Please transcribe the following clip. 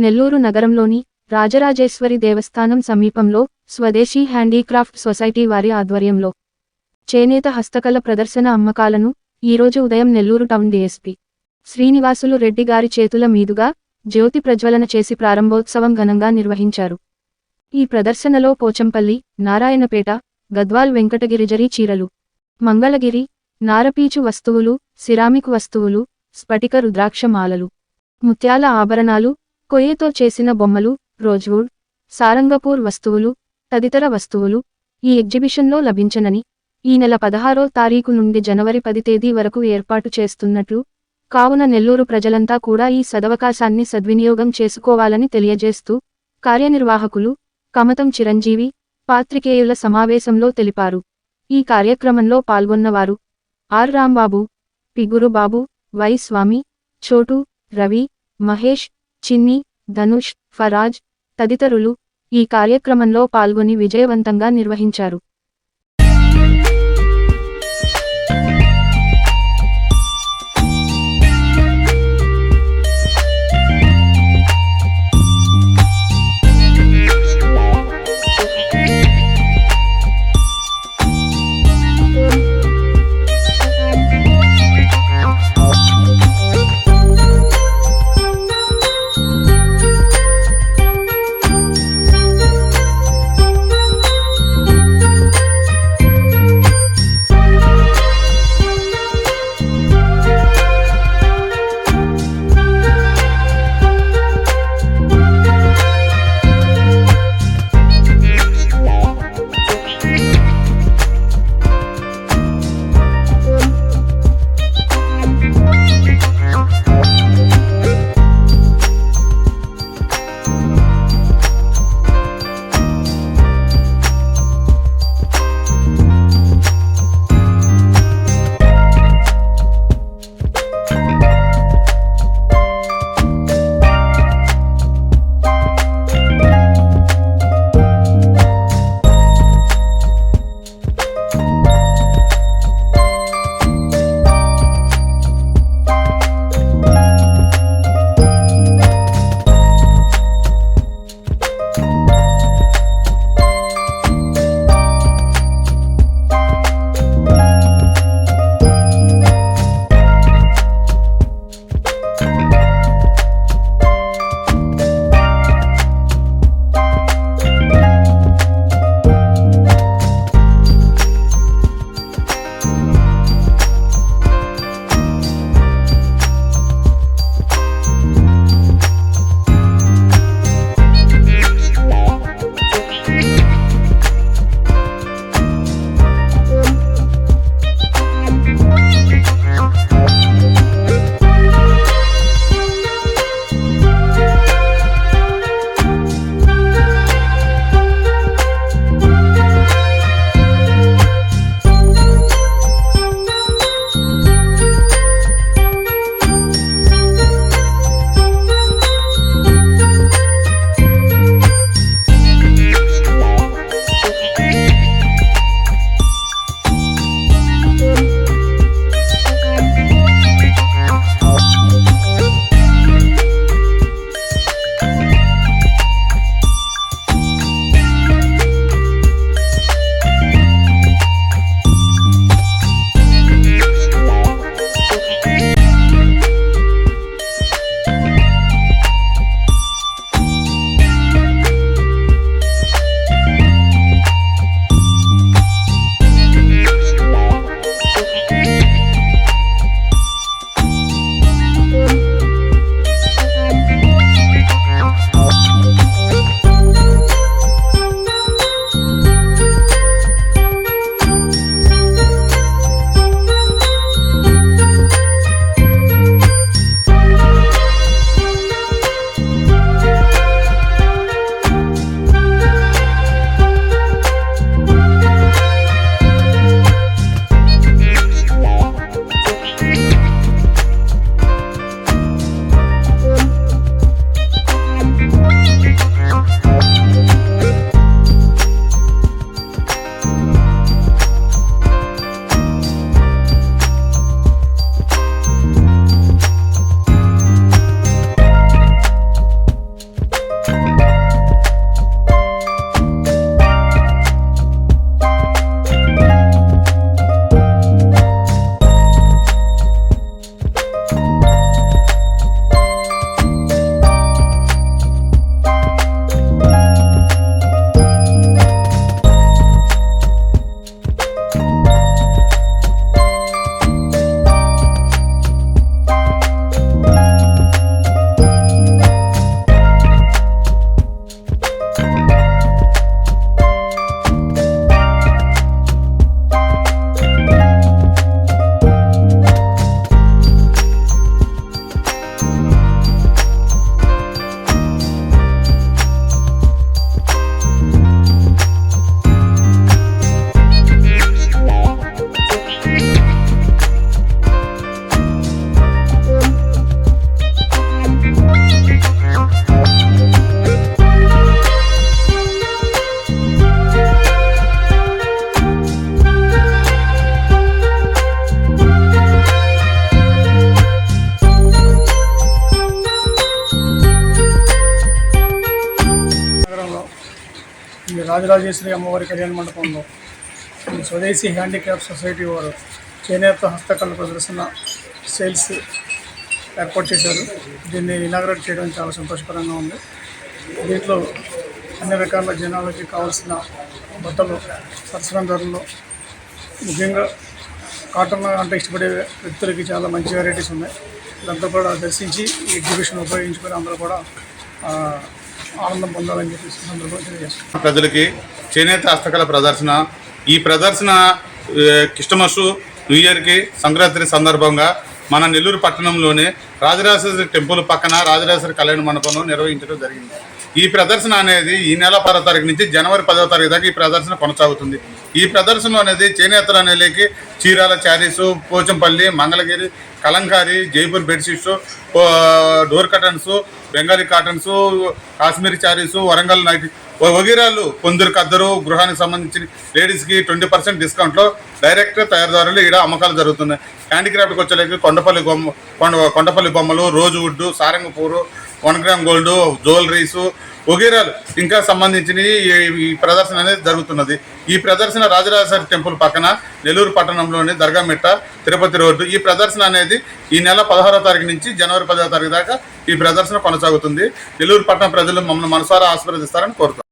నెల్లూరు నగరంలోని రాజరాజేశ్వరి దేవస్థానం సమీపంలో స్వదేశీ హ్యాండీక్రాఫ్ట్ సొసైటీ వారి ఆధ్వర్యంలో చేనేత హస్తకళ ప్రదర్శన అమ్మకాలను ఈరోజు ఉదయం నెల్లూరు టౌన్ డీఎస్పీ శ్రీనివాసులు రెడ్డి గారి చేతుల మీదుగా జ్యోతి ప్రజ్వలన చేసి ప్రారంభోత్సవం ఘనంగా నిర్వహించారు. ఈ ప్రదర్శనలో పోచంపల్లి నారాయణపేట గద్వాల్ వెంకటగిరిజరి చీరలు మంగళగిరి నారపీచు వస్తువులు సిరామిక్ వస్తువులు స్ఫటిక రుద్రాక్ష మాలలు ముత్యాల ఆభరణాలు కొయ్యతో చేసిన బొమ్మలు రోజ్వుడ్ సారంగపూర్ వస్తువులు తదితర వస్తువులు ఈ ఎగ్జిబిషన్లో లభించనని ఈ నెల పదహారో తారీఖు నుండి జనవరి పది తేదీ వరకు ఏర్పాటు చేస్తున్నట్లు కావున నెల్లూరు ప్రజలంతా కూడా ఈ సదవకాశాన్ని సద్వినియోగం చేసుకోవాలని తెలియజేస్తూ కార్యనిర్వాహకులు కమతం చిరంజీవి పాత్రికేయుల సమావేశంలో తెలిపారు. ఈ కార్యక్రమంలో పాల్గొన్నవారు ఆర్ రాంబాబు పిగురుబాబు వై స్వామి చోటు రవి మహేష్ చిన్ని ధనుష్ ఫరాజ్ తదితరులు ఈ కార్యక్రమంలో పాల్గొని విజయవంతంగా నిర్వహించారు. రాజరాజేశ్వరి అమ్మవారి కళ్యాణ మండపంలో స్వదేశీ హ్యాండిక్రాఫ్ట్ సొసైటీ వారు చేనేత హస్తకళ ప్రదర్శన సేల్స్ ఏర్పాటు చేశారు. దీన్ని ఇనాగ్రేట్ చేయడం చాలా సంతోషకరంగా ఉంది. దీంట్లో అన్ని రకాల జనాలకి కావాల్సిన బట్టలు సరసన ధరలు ముఖ్యంగా కాటన్ అంటే ఇష్టపడే వ్యక్తులకి చాలా మంచి వెరైటీస్ ఉన్నాయి. ఇదంతా కూడా దర్శించి ఈ ఎగ్జిబిషన్ ఉపయోగించుకొని అందరూ కూడా ఆనందం పొందాలని చెప్పేసి సందర్భంగా ప్రజలకి చేనేత హస్తకళ ప్రదర్శన. ఈ ప్రదర్శన ఏ, క్రిస్టమస్ న్యూ ఇయర్కి సంక్రాంతి సందర్భంగా మన నెల్లూరు పట్టణంలోనే రాజరాజేశ్వరి టెంపుల్ పక్కన రాజరాజేశ్వరి కళ్యాణ మండపంలో నిర్వహించడం జరిగింది. ఈ ప్రదర్శన అనేది ఈ నెల పదో తారీఖు నుంచి జనవరి పదో తారీఖు దాకా ఈ ప్రదర్శన కొనసాగుతుంది. ఈ ప్రదర్శన అనేది చేనేతలు అనేకి Chirala saris Pochampally Mangalagiri Kalamkari Jaipur bedsheets door curtains Bengali cottons Kashmiri చారీస్ Warangal నైట్ వగీరాలు కొందరు కద్దరు గృహానికి సంబంధించిన లేడీస్కి ట్వంటీ పర్సెంట్ డిస్కౌంట్లో డైరెక్ట్ తయారుదారులు ఇక్కడ అమ్మకాలు జరుగుతున్నాయి. హ్యాండిక్రాఫ్ట్కి వచ్చేలేక కొండపల్లి బొమ్మ కొండ కొండపల్లి బొమ్మలు రోజు wood Sarangapur one gram gold jewelleries వగేరాలు ఇంకా సంబంధించినవి ఈ- ప్రదర్శన అనేది జరుగుతున్నది. ఈ ప్రదర్శన రాజరాజేశ్వరి టెంపుల్ పక్కన నెల్లూరు పట్టణంలోని దర్గామిట్ట తిరుపతి రోడ్డు. ఈ ప్రదర్శన అనేది ఈ నెల పదహారో తారీఖు నుంచి జనవరి పదవ తారీఖు దాకా ఈ ప్రదర్శన కొనసాగుతుంది. నెల్లూరు పట్టణ ప్రజలు మమ్మల్ని మనసారా ఆశీర్వదిస్తారని కోరుతాం